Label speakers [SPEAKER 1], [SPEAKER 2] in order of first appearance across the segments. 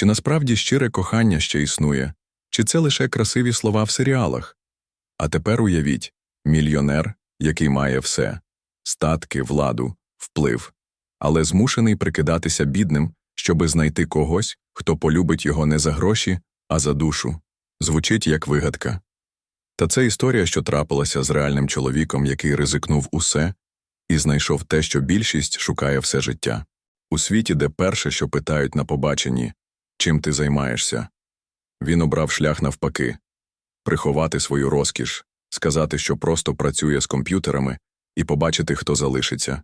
[SPEAKER 1] Чи насправді щире кохання ще існує, чи це лише красиві слова в серіалах? А тепер уявіть мільйонер, який має все статки, владу, вплив, але змушений прикидатися бідним, щоби знайти когось, хто полюбить його не за гроші, а за душу. Звучить як вигадка. Та це історія, що трапилася з реальним чоловіком, який ризикнув усе і знайшов те, що більшість шукає все життя. У світі, де перше, що питають на побаченні, чим ти займаєшся, він обрав шлях навпаки приховати свою розкіш, сказати, що просто працює з комп'ютерами, і побачити, хто залишиться.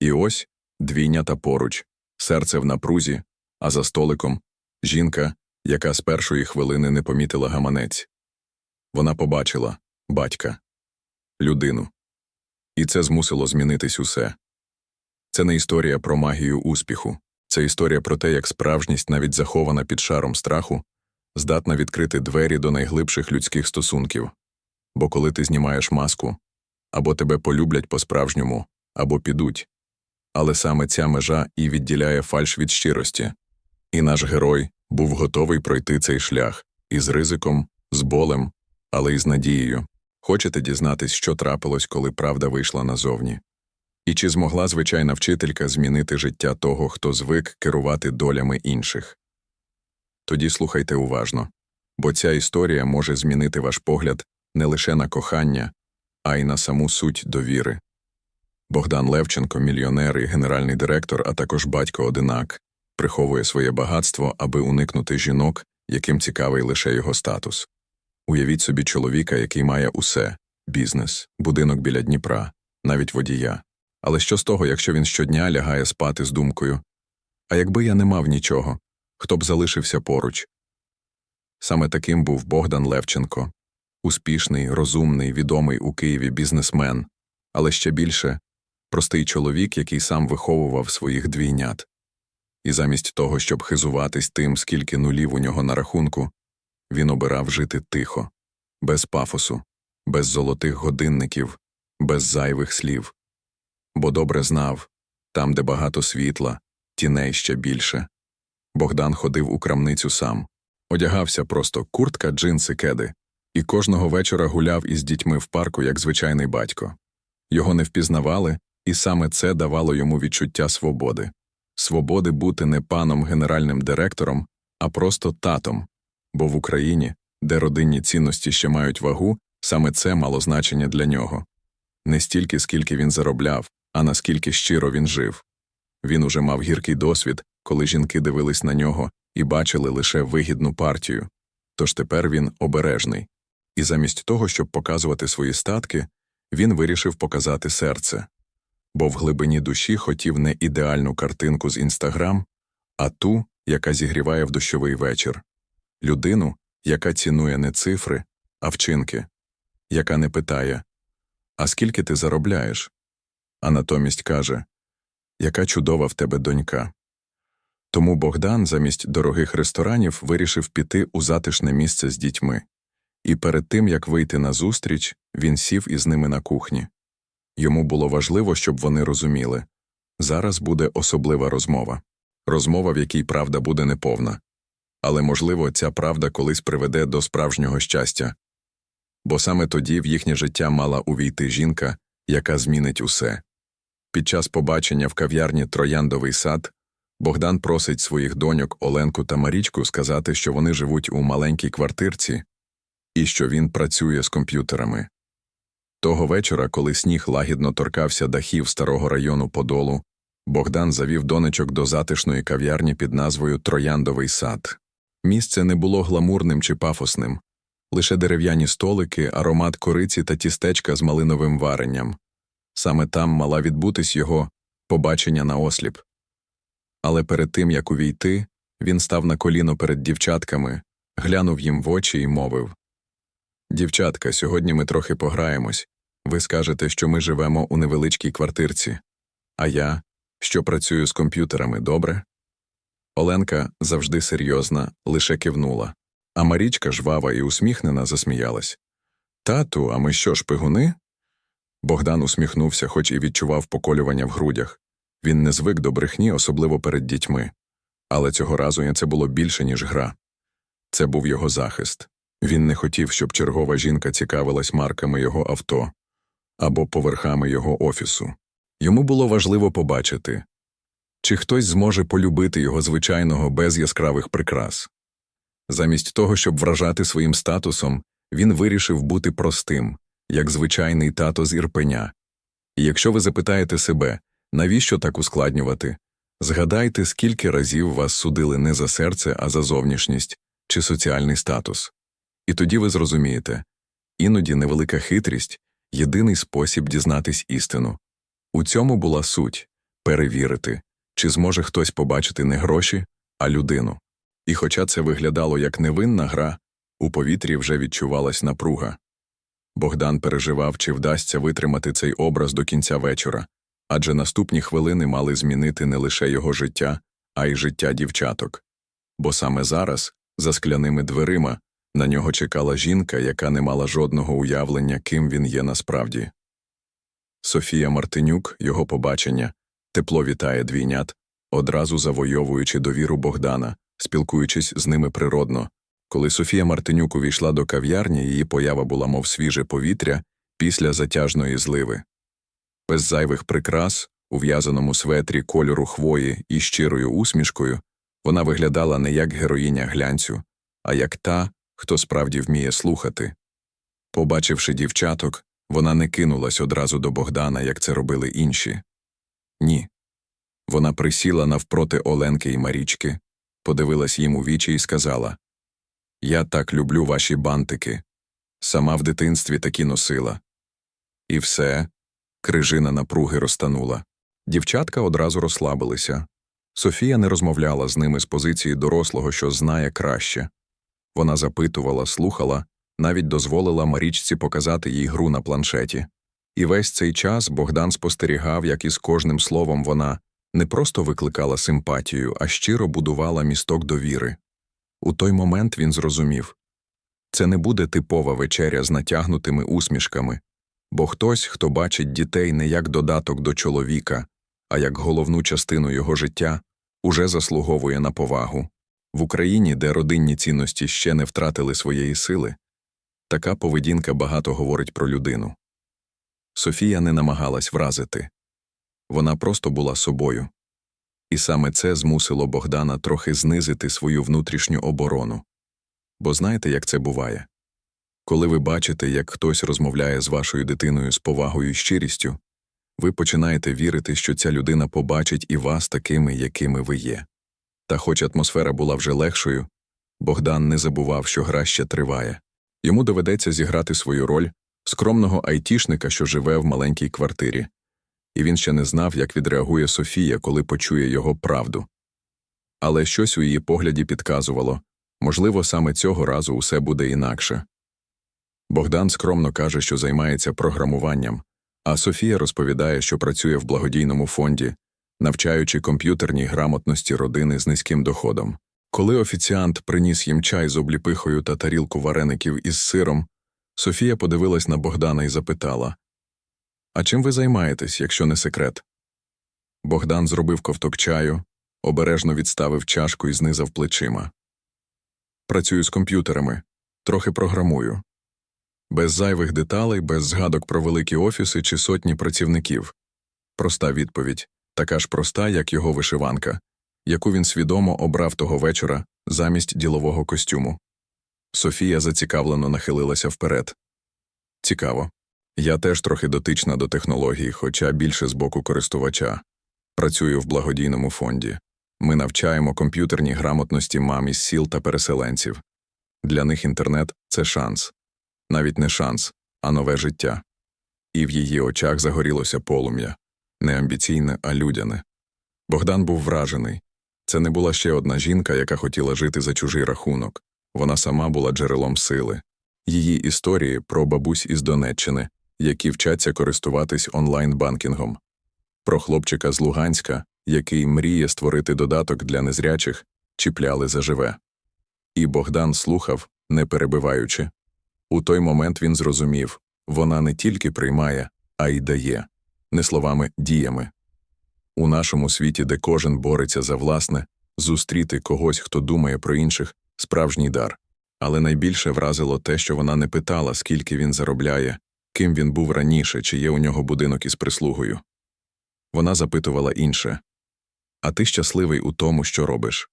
[SPEAKER 1] І ось двійнята поруч, серце в напрузі, а за столиком жінка, яка з першої хвилини не помітила гаманець. Вона побачила батька, людину. І це змусило змінитись усе. Це не історія про магію успіху, це історія про те, як справжність, навіть захована під шаром страху, здатна відкрити двері до найглибших людських стосунків. Бо коли ти знімаєш маску, або тебе полюблять по-справжньому, або підуть. Але саме ця межа і відділяє фальш від щирості. І наш герой був готовий пройти цей шлях із ризиком, з болем, але й з надією. Хочете дізнатись, що трапилось, коли правда вийшла назовні? І чи змогла звичайна вчителька змінити життя того, хто звик керувати долями інших? Тоді слухайте уважно, бо ця історія може змінити ваш погляд не лише на кохання, а й на саму суть довіри. Богдан Левченко, мільйонер і генеральний директор, а також батько одинак, приховує своє багатство, аби уникнути жінок, яким цікавий лише його статус. Уявіть собі чоловіка, який має усе бізнес, будинок біля Дніпра, навіть водія. Але що з того, якщо він щодня лягає спати з думкою А якби я не мав нічого, хто б залишився поруч? Саме таким був Богдан Левченко успішний, розумний, відомий у Києві бізнесмен, але ще більше простий чоловік, який сам виховував своїх двійнят. І замість того, щоб хизуватись тим, скільки нулів у нього на рахунку, він обирав жити тихо, без пафосу, без золотих годинників, без зайвих слів. Бо добре знав там, де багато світла, тіней ще більше. Богдан ходив у крамницю сам, одягався просто куртка, джинси, кеди, і кожного вечора гуляв із дітьми в парку як звичайний батько. Його не впізнавали, і саме це давало йому відчуття свободи свободи бути не паном генеральним директором, а просто татом, бо в Україні, де родинні цінності ще мають вагу, саме це мало значення для нього не стільки, скільки він заробляв, а наскільки щиро він жив. Він уже мав гіркий досвід, коли жінки дивились на нього і бачили лише вигідну партію. Тож тепер він обережний. І замість того, щоб показувати свої статки, він вирішив показати серце. Бо в глибині душі хотів не ідеальну картинку з інстаграм, а ту, яка зігріває в дощовий вечір, людину, яка цінує не цифри, а вчинки, яка не питає А скільки ти заробляєш? А натомість каже Яка чудова в тебе донька. Тому Богдан замість дорогих ресторанів вирішив піти у затишне місце з дітьми, і перед тим як вийти на зустріч, він сів із ними на кухні. Йому було важливо, щоб вони розуміли зараз буде особлива розмова, розмова, в якій правда буде неповна. Але, можливо, ця правда колись приведе до справжнього щастя, бо саме тоді в їхнє життя мала увійти жінка, яка змінить усе. Під час побачення в кав'ярні Трояндовий сад Богдан просить своїх доньок Оленку та Марічку сказати, що вони живуть у маленькій квартирці і що він працює з комп'ютерами. Того вечора, коли сніг лагідно торкався дахів старого району Подолу, Богдан завів донечок до затишної кав'ярні під назвою Трояндовий сад. Місце не було гламурним чи пафосним, лише дерев'яні столики, аромат кориці та тістечка з малиновим варенням. Саме там мала відбутись його побачення на осліп. Але перед тим як увійти, він став на коліно перед дівчатками, глянув їм в очі і мовив Дівчатка, сьогодні ми трохи пограємось. Ви скажете, що ми живемо у невеличкій квартирці, а я, що працюю з комп'ютерами, добре? Оленка завжди серйозна, лише кивнула, а Марічка, жвава і усміхнена, засміялась. Тату, а ми що, шпигуни? Богдан усміхнувся, хоч і відчував поколювання в грудях. Він не звик до брехні, особливо перед дітьми. Але цього разу це було більше, ніж гра. Це був його захист. Він не хотів, щоб чергова жінка цікавилась марками його авто або поверхами його офісу. Йому було важливо побачити, чи хтось зможе полюбити його звичайного без яскравих прикрас. Замість того, щоб вражати своїм статусом, він вирішив бути простим, як звичайний тато з Ірпеня. І якщо ви запитаєте себе, навіщо так ускладнювати, згадайте, скільки разів вас судили не за серце, а за зовнішність чи соціальний статус. І тоді ви зрозумієте іноді невелика хитрість єдиний спосіб дізнатись істину. У цьому була суть перевірити, чи зможе хтось побачити не гроші, а людину. І хоча це виглядало як невинна гра, у повітрі вже відчувалась напруга. Богдан переживав, чи вдасться витримати цей образ до кінця вечора, адже наступні хвилини мали змінити не лише його життя, а й життя дівчаток. Бо саме зараз, за скляними дверима, на нього чекала жінка, яка не мала жодного уявлення, ким він є насправді. Софія Мартинюк, його побачення, тепло вітає двійнят, одразу завойовуючи довіру Богдана, спілкуючись з ними природно. Коли Софія Мартинюк увійшла до кав'ярні, її поява була, мов свіже повітря після затяжної зливи. Без зайвих прикрас, у в'язаному светрі кольору хвої і щирою усмішкою, вона виглядала не як героїня глянцю, а як та, хто справді вміє слухати. Побачивши дівчаток, вона не кинулась одразу до Богдана, як це робили інші. Ні. Вона присіла навпроти Оленки і Марічки, подивилась їм у вічі і сказала Я так люблю ваші бантики. Сама в дитинстві такі носила. І все, крижина напруги розтанула. Дівчатка одразу розслабилися. Софія не розмовляла з ними з позиції дорослого, що знає краще. Вона запитувала, слухала, навіть дозволила Марічці показати їй гру на планшеті. І весь цей час Богдан спостерігав, як із кожним словом вона не просто викликала симпатію, а щиро будувала місток довіри. У той момент він зрозумів це не буде типова вечеря з натягнутими усмішками, бо хтось, хто бачить дітей не як додаток до чоловіка, а як головну частину його життя, уже заслуговує на повагу. В Україні, де родинні цінності ще не втратили своєї сили, така поведінка багато говорить про людину. Софія не намагалась вразити вона просто була собою. І саме це змусило Богдана трохи знизити свою внутрішню оборону. Бо знаєте, як це буває? Коли ви бачите, як хтось розмовляє з вашою дитиною з повагою і щирістю, ви починаєте вірити, що ця людина побачить і вас такими, якими ви є. Та хоч атмосфера була вже легшою, Богдан не забував, що гра ще триває. Йому доведеться зіграти свою роль скромного айтішника, що живе в маленькій квартирі, і він ще не знав, як відреагує Софія, коли почує його правду. Але щось у її погляді підказувало можливо, саме цього разу усе буде інакше. Богдан скромно каже, що займається програмуванням, а Софія розповідає, що працює в благодійному фонді, навчаючи комп'ютерній грамотності родини з низьким доходом. Коли офіціант приніс їм чай з обліпихою та тарілку вареників із сиром, Софія подивилась на Богдана і запитала А чим ви займаєтесь, якщо не секрет? Богдан зробив ковток чаю, обережно відставив чашку і знизав плечима. Працюю з комп'ютерами, трохи програмую. Без зайвих деталей, без згадок про великі офіси чи сотні працівників. Проста відповідь така ж проста, як його вишиванка, яку він свідомо обрав того вечора замість ділового костюму. Софія зацікавлено нахилилася вперед. Цікаво. Я теж трохи дотична до технологій, хоча більше з боку користувача. Працюю в благодійному фонді. Ми навчаємо комп'ютерній грамотності мам із сіл та переселенців. Для них інтернет це шанс. Навіть не шанс, а нове життя. І в її очах загорілося полум'я не амбіційне, а людяне. Богдан був вражений. Це не була ще одна жінка, яка хотіла жити за чужий рахунок. Вона сама була джерелом сили. Її історії про бабусь із Донеччини, які вчаться користуватись онлайн-банкінгом, про хлопчика з Луганська, який мріє створити додаток для незрячих, чіпляли заживе. І Богдан слухав, не перебиваючи. У той момент він зрозумів вона не тільки приймає, а й дає не словами, діями. У нашому світі, де кожен бореться за власне, зустріти когось, хто думає про інших, справжній дар. Але найбільше вразило те, що вона не питала, скільки він заробляє, ким він був раніше, чи є у нього будинок із прислугою. Вона запитувала інше А ти щасливий у тому, що робиш?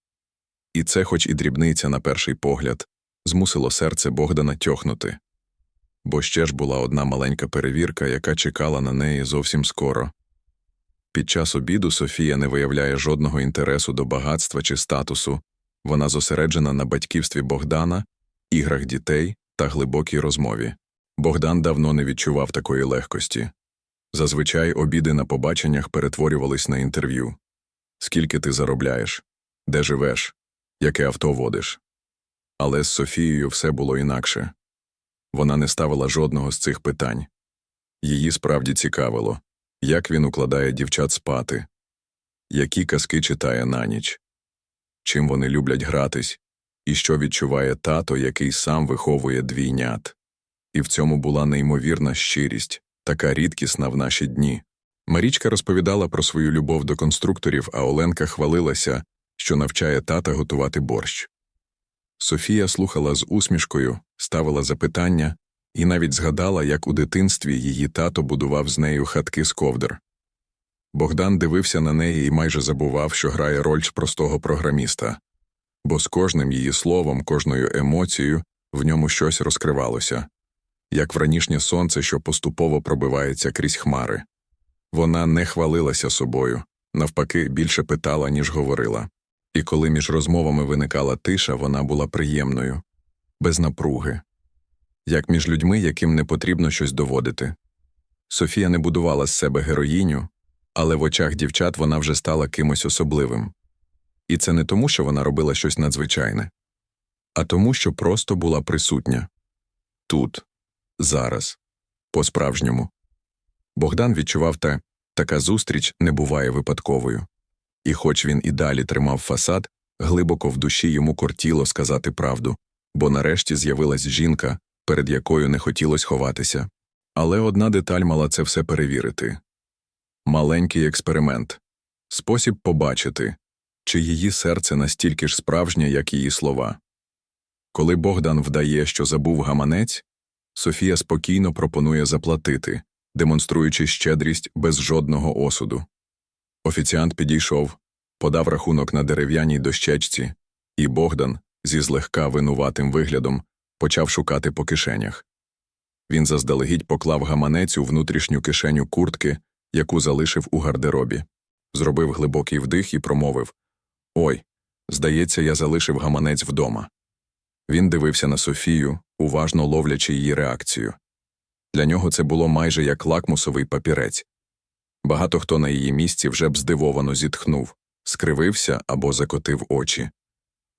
[SPEAKER 1] І це, хоч і дрібниця на перший погляд, змусило серце Богдана тьохнути. Бо ще ж була одна маленька перевірка, яка чекала на неї зовсім скоро. Під час обіду Софія не виявляє жодного інтересу до багатства чи статусу, вона зосереджена на батьківстві Богдана, іграх дітей та глибокій розмові. Богдан давно не відчував такої легкості. Зазвичай обіди на побаченнях перетворювались на інтерв'ю. Скільки ти заробляєш? Де живеш? Яке авто водиш? Але з Софією все було інакше. Вона не ставила жодного з цих питань. Її справді цікавило, як він укладає дівчат спати, які казки читає на ніч, чим вони люблять гратись, і що відчуває тато, який сам виховує двійнят. І в цьому була неймовірна щирість, така рідкісна в наші дні. Марічка розповідала про свою любов до конструкторів, а Оленка хвалилася, що навчає тата готувати борщ. Софія слухала з усмішкою, ставила запитання і навіть згадала, як у дитинстві її тато будував з нею хатки з ковдр. Богдан дивився на неї і майже забував, що грає роль простого програміста, бо з кожним її словом, кожною емоцією в ньому щось розкривалося, як вранішнє сонце, що поступово пробивається крізь хмари. Вона не хвалилася собою, навпаки, більше питала, ніж говорила. І коли між розмовами виникала тиша, вона була приємною, без напруги, як між людьми, яким не потрібно щось доводити. Софія не будувала з себе героїню, але в очах дівчат вона вже стала кимось особливим. І це не тому, що вона робила щось надзвичайне, а тому, що просто була присутня тут, зараз, по-справжньому. Богдан відчував те, така зустріч не буває випадковою. І хоч він і далі тримав фасад, глибоко в душі йому кортіло сказати правду, бо нарешті з'явилась жінка, перед якою не хотілося ховатися. Але одна деталь мала це все перевірити маленький експеримент спосіб побачити, чи її серце настільки ж справжнє, як її слова. Коли Богдан вдає, що забув гаманець, Софія спокійно пропонує заплатити, демонструючи щедрість без жодного осуду. Офіціант підійшов, подав рахунок на дерев'яній дощечці, і Богдан, зі злегка винуватим виглядом, почав шукати по кишенях. Він заздалегідь поклав гаманець у внутрішню кишеню куртки, яку залишив у гардеробі, зробив глибокий вдих і промовив Ой, здається, я залишив гаманець вдома. Він дивився на Софію, уважно ловлячи її реакцію. Для нього це було майже як лакмусовий папірець. Багато хто на її місці вже б здивовано зітхнув, скривився або закотив очі.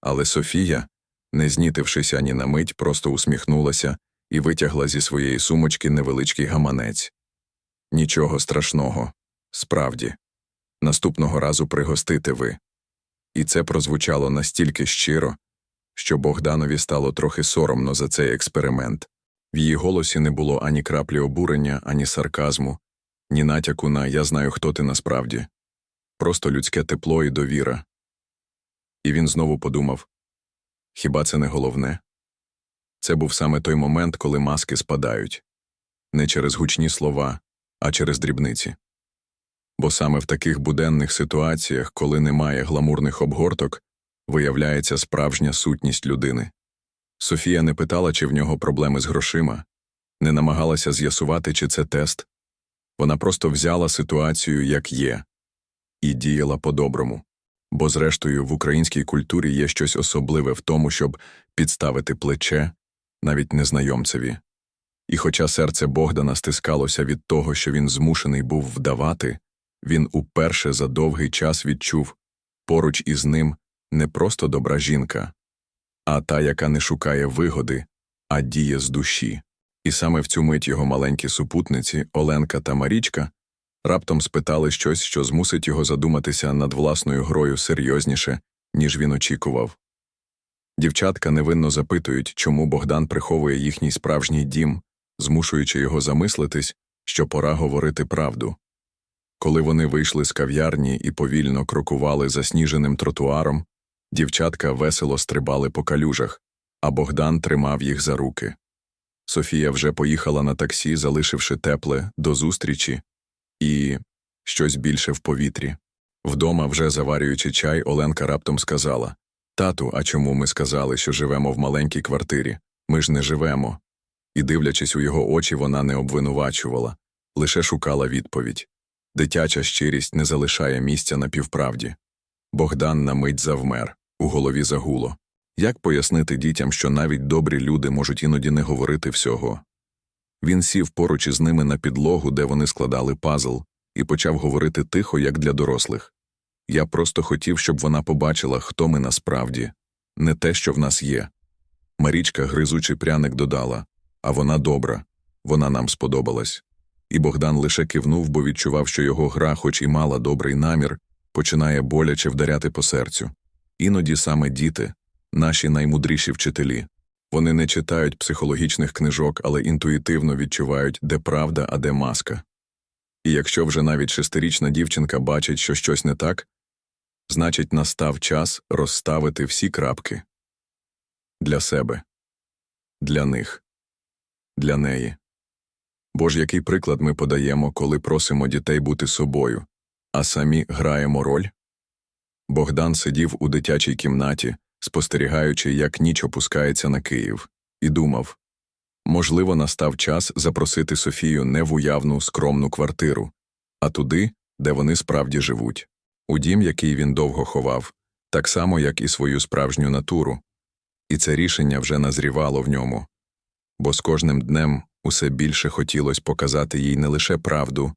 [SPEAKER 1] Але Софія, не знітившись ані на мить, просто усміхнулася і витягла зі своєї сумочки невеличкий гаманець. Нічого страшного, справді, наступного разу пригостите ви. І це прозвучало настільки щиро, що Богданові стало трохи соромно за цей експеримент. В її голосі не було ані краплі обурення, ані сарказму, ні натяку на я знаю, хто ти насправді, просто людське тепло і довіра. І він знову подумав хіба це не головне? Це був саме той момент, коли маски спадають не через гучні слова, а через дрібниці. Бо саме в таких буденних ситуаціях, коли немає гламурних обгорток, виявляється справжня сутність людини. Софія не питала, чи в нього проблеми з грошима, не намагалася з'ясувати, чи це тест. Вона просто взяла ситуацію, як є, і діяла по-доброму. Бо, зрештою, в українській культурі є щось особливе в тому, щоб підставити плече навіть незнайомцеві. І хоча серце Богдана стискалося від того, що він змушений був вдавати, він уперше за довгий час відчув поруч із ним не просто добра жінка, а та, яка не шукає вигоди, а діє з душі. І саме в цю мить його маленькі супутниці, Оленка та Марічка, раптом спитали щось, що змусить його задуматися над власною грою серйозніше, ніж він очікував. Дівчатка невинно запитують, чому Богдан приховує їхній справжній дім, змушуючи його замислитись, що пора говорити правду. Коли вони вийшли з кав'ярні і повільно крокували засніженим тротуаром, Дівчатка весело стрибали по калюжах, а Богдан тримав їх за руки. Софія вже поїхала на таксі, залишивши тепле до зустрічі і щось більше в повітрі. Вдома, вже заварюючи чай, Оленка раптом сказала Тату, а чому ми сказали, що живемо в маленькій квартирі? Ми ж не живемо. І, дивлячись у його очі, вона не обвинувачувала, лише шукала відповідь. Дитяча щирість не залишає місця на півправді. Богдан на мить завмер, у голові загуло. Як пояснити дітям, що навіть добрі люди можуть іноді не говорити всього? Він сів поруч із ними на підлогу, де вони складали пазл, і почав говорити тихо, як для дорослих. Я просто хотів, щоб вона побачила, хто ми насправді, не те, що в нас є. Марічка, гризучий пряник, додала а вона добра, вона нам сподобалась. І Богдан лише кивнув, бо відчував, що його гра, хоч і мала добрий намір, починає боляче вдаряти по серцю. Іноді саме діти, наші наймудріші вчителі. Вони не читають психологічних книжок, але інтуїтивно відчувають, де правда, а де маска. І якщо вже навіть шестирічна дівчинка бачить, що щось не так, значить настав час розставити всі крапки для себе, для них, для неї. Бо ж який приклад ми подаємо, коли просимо дітей бути собою, а самі граємо роль? Богдан сидів у дитячій кімнаті, спостерігаючи, як ніч опускається на Київ, і думав можливо, настав час запросити Софію не в уявну скромну квартиру, а туди, де вони справді живуть, у дім, який він довго ховав, так само, як і свою справжню натуру. І це рішення вже назрівало в ньому, бо з кожним днем усе більше хотілося показати їй не лише правду,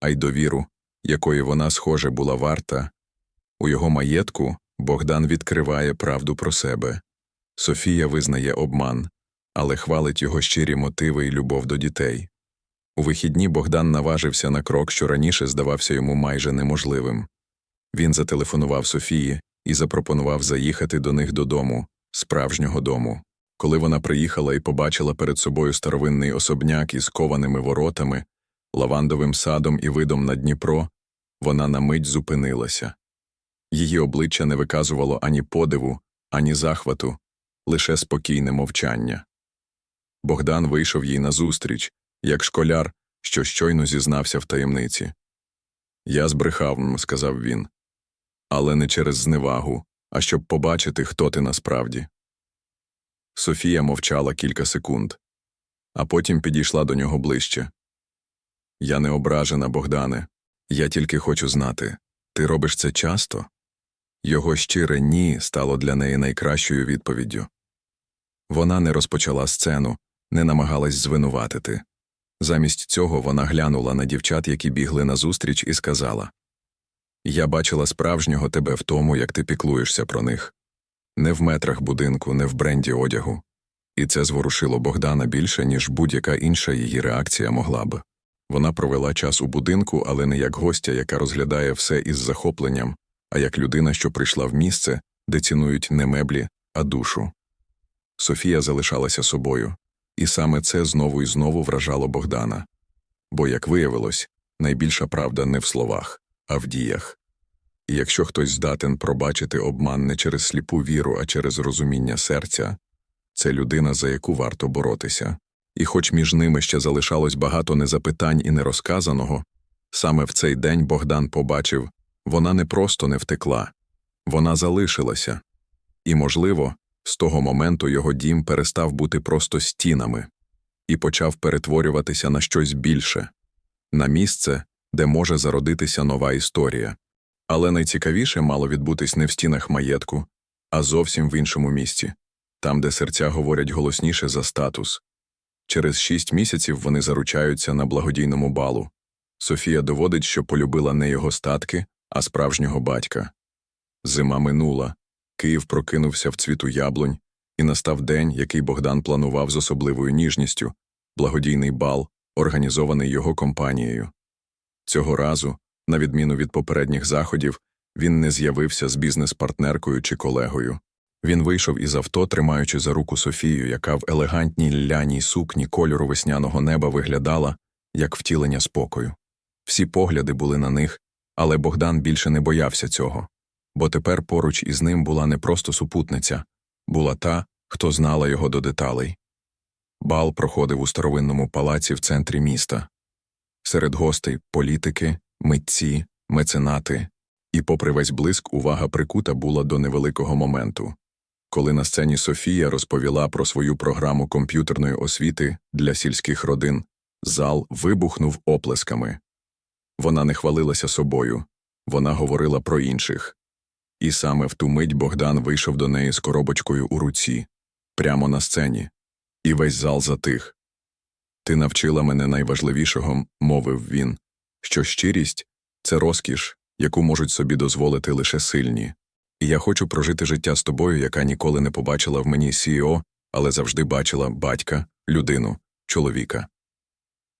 [SPEAKER 1] а й довіру, якої вона, схоже, була варта. У його маєтку Богдан відкриває правду про себе. Софія визнає обман, але хвалить його щирі мотиви і любов до дітей. У вихідні Богдан наважився на крок, що раніше здавався йому майже неможливим. Він зателефонував Софії і запропонував заїхати до них додому, справжнього дому. Коли вона приїхала і побачила перед собою старовинний особняк із кованими воротами, лавандовим садом і видом на Дніпро, вона на мить зупинилася. Її обличчя не виказувало ані подиву, ані захвату, лише спокійне мовчання. Богдан вийшов їй назустріч, як школяр, що щойно зізнався в таємниці. Я збрехав, сказав він, але не через зневагу, а щоб побачити, хто ти насправді. Софія мовчала кілька секунд, а потім підійшла до нього ближче. Я не ображена, Богдане, я тільки хочу знати ти робиш це часто? Його щире ні стало для неї найкращою відповіддю. Вона не розпочала сцену, не намагалась звинуватити. Замість цього вона глянула на дівчат, які бігли назустріч, і сказала Я бачила справжнього тебе в тому, як ти піклуєшся про них. Не в метрах будинку, не в бренді одягу. І це зворушило Богдана більше, ніж будь-яка інша її реакція могла б. Вона провела час у будинку, але не як гостя, яка розглядає все із захопленням, а як людина, що прийшла в місце, де цінують не меблі, а душу. Софія залишалася собою, і саме це знову і знову вражало Богдана. Бо, як виявилось, найбільша правда не в словах, а в діях. І якщо хтось здатен пробачити обман не через сліпу віру, а через розуміння серця, це людина, за яку варто боротися. І хоч між ними ще залишалось багато незапитань і нерозказаного, саме в цей день Богдан побачив вона не просто не втекла, вона залишилася. І, можливо, з того моменту його дім перестав бути просто стінами і почав перетворюватися на щось більше, на місце, де може зародитися нова історія. Але найцікавіше мало відбутись не в стінах маєтку, а зовсім в іншому місці, там, де серця говорять голосніше за статус. Через шість місяців вони заручаються на благодійному балу. Софія доводить, що полюбила не його статки, а справжнього батька. Зима минула, Київ прокинувся в цвіту яблунь, і настав день, який Богдан планував з особливою ніжністю благодійний бал, організований його компанією. Цього разу, на відміну від попередніх заходів, він не з'явився з бізнес-партнеркою чи колегою. Він вийшов із авто, тримаючи за руку Софію, яка в елегантній ляній сукні кольору весняного неба виглядала, як втілення спокою. Всі погляди були на них, але Богдан більше не боявся цього. бо тепер поруч із ним була не просто супутниця, була та, хто знала його до деталей. Бал проходив у старовинному палаці в центрі міста. Серед гостей політики, митці, меценати, і, попри весь блиск, увага прикута була до невеликого моменту. Коли на сцені Софія розповіла про свою програму комп'ютерної освіти для сільських родин, зал вибухнув оплесками. Вона не хвалилася собою, вона говорила про інших. І саме в ту мить Богдан вийшов до неї з коробочкою у руці, прямо на сцені, і весь зал затих. Ти навчила мене найважливішого, мовив він, що щирість це розкіш, яку можуть собі дозволити лише сильні. І я хочу прожити життя з тобою, яка ніколи не побачила в мені CEO, але завжди бачила батька, людину, чоловіка.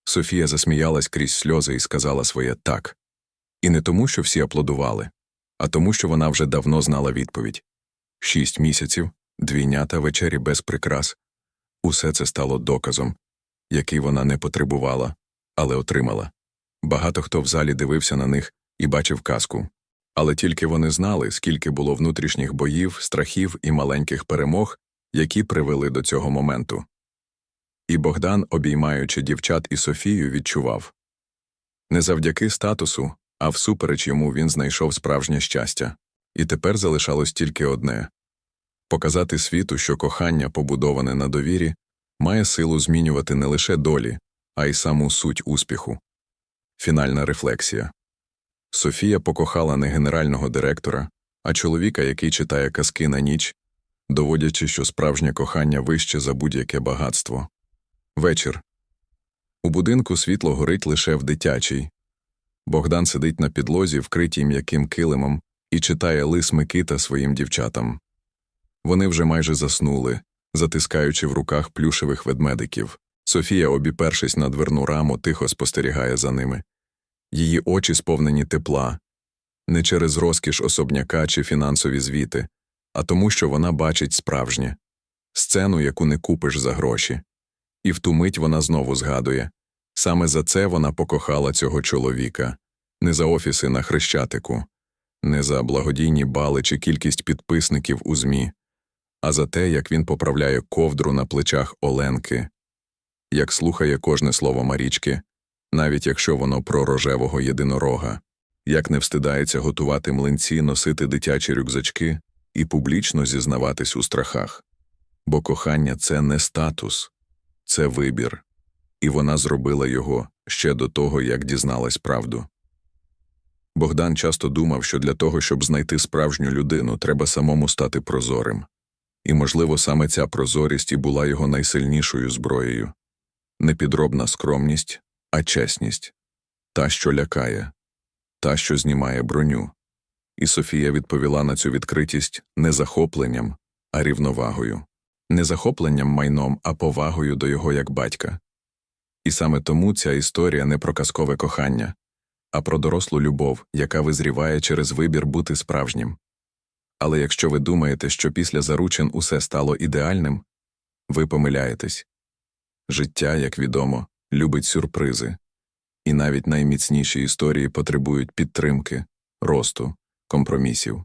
[SPEAKER 1] Софія засміялась крізь сльози і сказала своє так. І не тому, що всі аплодували, а тому, що вона вже давно знала відповідь шість місяців, двійнята вечері без прикрас. Усе це стало доказом, який вона не потребувала, але отримала. Багато хто в залі дивився на них і бачив казку. Але тільки вони знали, скільки було внутрішніх боїв, страхів і маленьких перемог, які привели до цього моменту. І Богдан, обіймаючи дівчат і Софію, відчував не завдяки статусу, а всупереч йому він знайшов справжнє щастя, і тепер залишалось тільки одне показати світу, що кохання, побудоване на довірі, має силу змінювати не лише долі, а й саму суть успіху. Фінальна рефлексія Софія покохала не генерального директора, а чоловіка, який читає казки на ніч, доводячи, що справжнє кохання вище за будь-яке багатство. Вечір. У будинку світло горить лише в дитячій. Богдан сидить на підлозі, вкритій м'яким килимом, і читає лис Микита своїм дівчатам. Вони вже майже заснули, затискаючи в руках плюшевих ведмедиків. Софія, обіпершись на дверну раму, тихо спостерігає за ними. Її очі сповнені тепла, не через розкіш особняка чи фінансові звіти, а тому, що вона бачить справжнє сцену, яку не купиш за гроші. І в ту мить вона знову згадує. Саме за це вона покохала цього чоловіка, не за офіси на хрещатику, не за благодійні бали чи кількість підписників у ЗМІ, а за те, як він поправляє ковдру на плечах Оленки, як слухає кожне слово Марічки, навіть якщо воно про рожевого єдинорога, як не встидається готувати млинці, носити дитячі рюкзачки і публічно зізнаватись у страхах. Бо кохання це не статус, це вибір, і вона зробила його ще до того, як дізналась правду. Богдан часто думав, що для того, щоб знайти справжню людину, треба самому стати прозорим. І, можливо, саме ця прозорість і була його найсильнішою зброєю не підробна скромність, а чесність та, що лякає, та, що знімає броню. І Софія відповіла на цю відкритість не захопленням, а рівновагою, не захопленням майном, а повагою до його як батька. І саме тому ця історія не про казкове кохання, а про дорослу любов, яка визріває через вибір бути справжнім. Але якщо ви думаєте, що після заручин усе стало ідеальним, ви помиляєтесь. Життя, як відомо, любить сюрпризи, і навіть найміцніші історії потребують підтримки, росту, компромісів.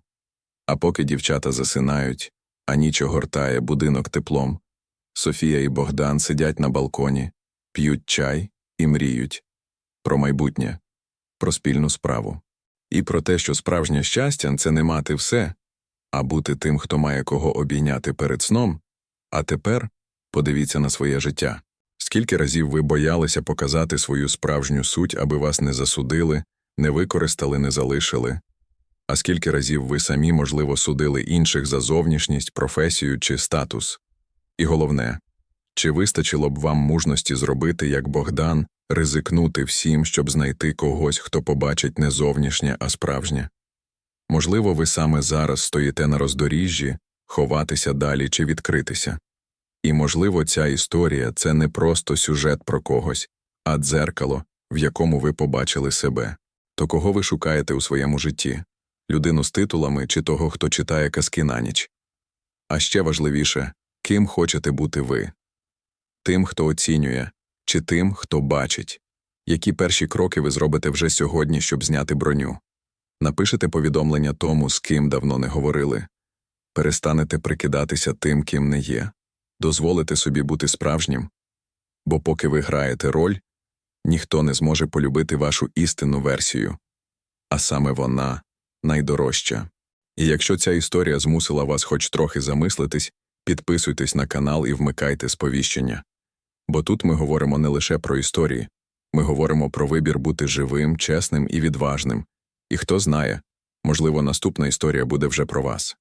[SPEAKER 1] А поки дівчата засинають, а ніч огортає будинок теплом, Софія і Богдан сидять на балконі, п'ють чай і мріють про майбутнє, про спільну справу. І про те, що справжнє щастя це не мати все, а бути тим, хто має кого обійняти перед сном. А тепер подивіться на своє життя. Скільки разів ви боялися показати свою справжню суть, аби вас не засудили, не використали, не залишили? А скільки разів ви самі, можливо, судили інших за зовнішність, професію чи статус? І головне, чи вистачило б вам мужності зробити, як Богдан, ризикнути всім, щоб знайти когось, хто побачить не зовнішнє, а справжнє? Можливо, ви саме зараз стоїте на роздоріжжі, ховатися далі чи відкритися. І, можливо, ця історія це не просто сюжет про когось, а дзеркало, в якому ви побачили себе. То кого ви шукаєте у своєму житті людину з титулами чи того, хто читає казки на ніч? А ще важливіше, ким хочете бути ви. Тим, хто оцінює, чи тим, хто бачить, які перші кроки ви зробите вже сьогодні, щоб зняти броню. напишете повідомлення тому, з ким давно не говорили, перестанете прикидатися тим, ким не є, дозволите собі бути справжнім, бо поки ви граєте роль, ніхто не зможе полюбити вашу істинну версію, а саме вона найдорожча. І якщо ця історія змусила вас хоч трохи замислитись, підписуйтесь на канал і вмикайте сповіщення. Бо тут ми говоримо не лише про історії, ми говоримо про вибір бути живим, чесним і відважним. І хто знає, можливо, наступна історія буде вже про вас.